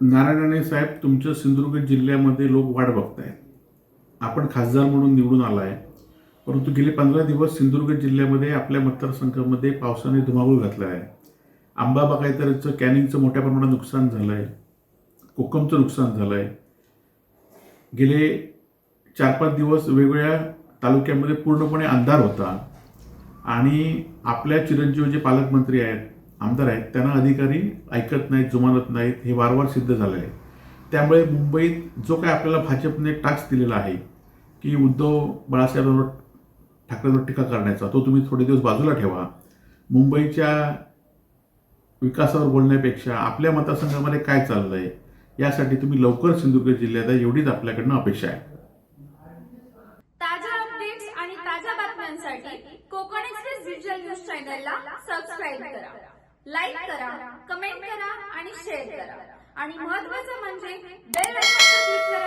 नारायण साहेब तुमच्या सिंधुदुर्ग जिल्ह्यामध्ये लोक वाट बघतायत. आपण खासदार म्हणून निवडून आलाय. परंतु गेले पंधरा दिवस सिंधुदुर्ग जिल्ह्यामध्ये आपल्या मतदारसंघामध्ये पावसाने धुमाकूळ घातला आहे आंबा बागायतरचं कॅनिंगचं मोठ्या प्रमाणात नुकसान झालं आहे कोकमचं नुकसान झालं आहे गेले चार पाच दिवस वेगवेगळ्या तालुक्यामध्ये पूर्णपणे अंधार होता. आणि आपल्या चिरंजीव जे पालकमंत्री आहेत आमदार आहेत. त्यांना अधिकारी ऐकत नाहीत जुमानत नाहीत हे वारंवार सिद्ध झालं आहे त्यामुळे मुंबईत जो काय आपल्याला भाजपने टास्क दिलेला आहे की उद्धव बाळासाहेबांवर ठाकरेंवर टीका करण्याचा तो तुम्ही थोडे दिवस बाजूला ठेवा. मुंबईच्या विकासावर बोलण्यापेक्षा आपल्या मतदारसंघामध्ये काय चाललं आहे यासाठी तुम्ही लवकर सिंधुदुर्ग जिल्ह्यात एवढीच आपल्याकडनं अपेक्षा आहे. ताज्या अपडेट्स आणि ताज्या बातम्यांसाठी कोकण एक्सप्रेस डिजिटल न्यूज चॅनलला सबस्क्राईब करा. लाईक करा कमेंट करा आणि शेअर करा. आणि महत्वाचं म्हणजे बेल क्लिक करा.